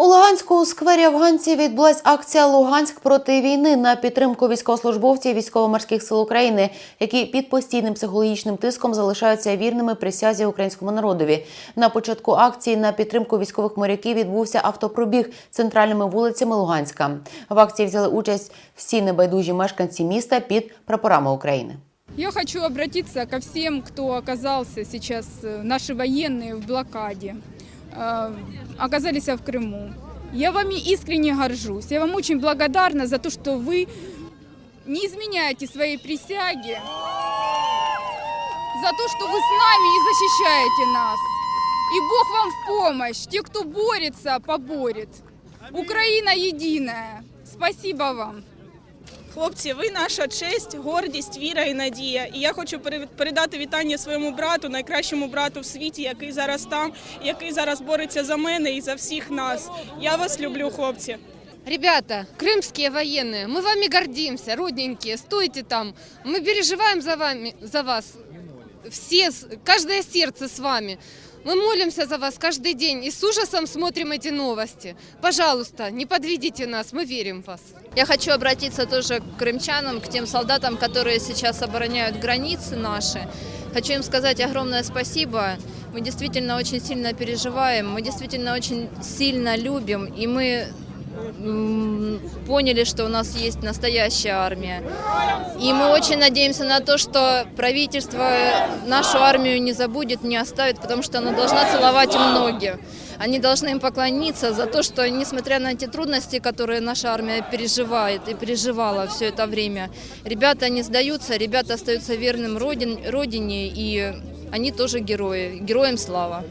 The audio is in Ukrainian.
У Луганську сквері афганців відбулась акція Луганськ проти війни на підтримку військовослужбовців військово-морських сил України, які під постійним психологічним тиском залишаються вірними присязі українському народові. На початку акції на підтримку військових моряків відбувся автопробіг центральними вулицями Луганська. В акції взяли участь всі небайдужі мешканці міста під прапорами України. Я хочу обратиться ко всем, кто оказался сейчас, э, наши военные в блокаде, э, Оказались в Крыму. Я вами искренне горжусь. Я вам очень благодарна за то, что вы не изменяете своей присяге, за то, что вы с нами и защищаете нас. И Бог вам в помощь. Те, кто борется, поборет. Украина единая. Спасибо вам. Хлопці, ви наша честь, гордість, віра і надія. І я хочу пере- передати вітання своєму брату, найкращому брату в світі, який зараз там, який зараз бореться за мене і за всіх нас. Я вас люблю, хлопці. Ребята, крымские военные, мы вами гордимся, родненькие, стойте там. Мы переживаем за вами, за вас. Все, с- каждое сердце с вами. Мы молимся за вас каждый день и с ужасом смотрим эти новости. Пожалуйста, не подведите нас, мы верим в вас. Я хочу обратиться тоже к крымчанам, к тем солдатам, которые сейчас обороняют границы наши. Хочу им сказать огромное спасибо. Мы действительно очень сильно переживаем, мы действительно очень сильно любим, и мы м, поняли, что у нас есть настоящая армия. И мы очень надеемся на то, что правительство нашу армию не забудет, не оставит, потому что она должна целовать им ноги. Они должны им поклониться за то, что, несмотря на те трудности, которые наша армия переживает и переживала все это время, ребята не сдаются, ребята остаются верным родин, родине, и они тоже герои. Героям слава.